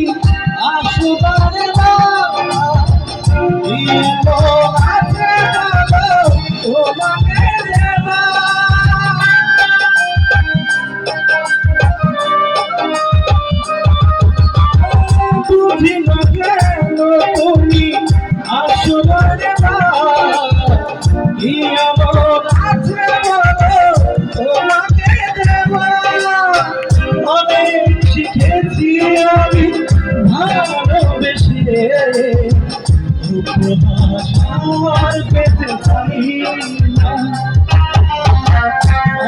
You. ভালোবেসে উপহার পেতে চাই না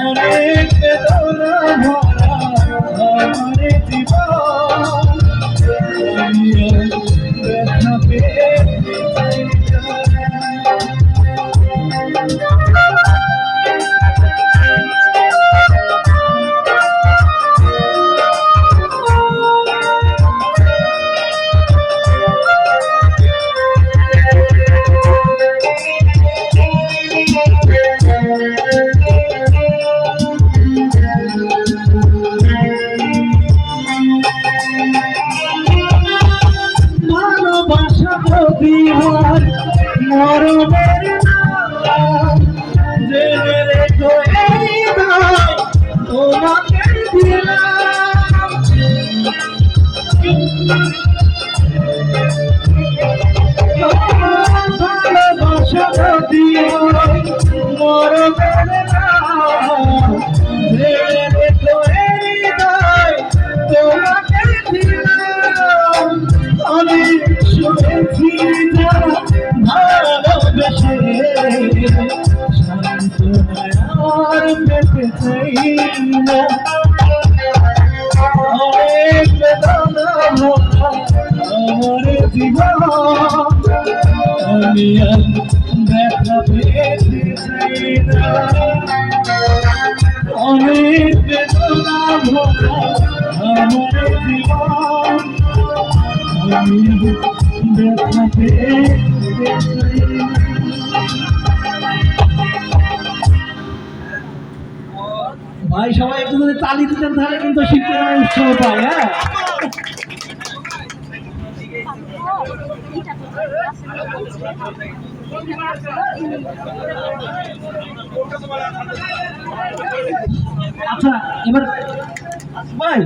অনেক বেদনা ভরা আমার জীবন ব্যথা পেতে হয় মরণের জেনে রেখো এই দায় তোমাকে দিলাম। আর পেতে চাই না অনেক বেদনা আমার জীবন আমি আর ব্যথা পেতে চাই না অনেক বেদনা আমার জীবন আমি ব্যথা পেতে চাই না। ভাই, সবাই একটু যদি তালি দিতেন তাহলে কিন্তু শিখতে শিল্পীরা উৎসাহ পায় হ্যাঁ। আচ্ছা এবার ভাই।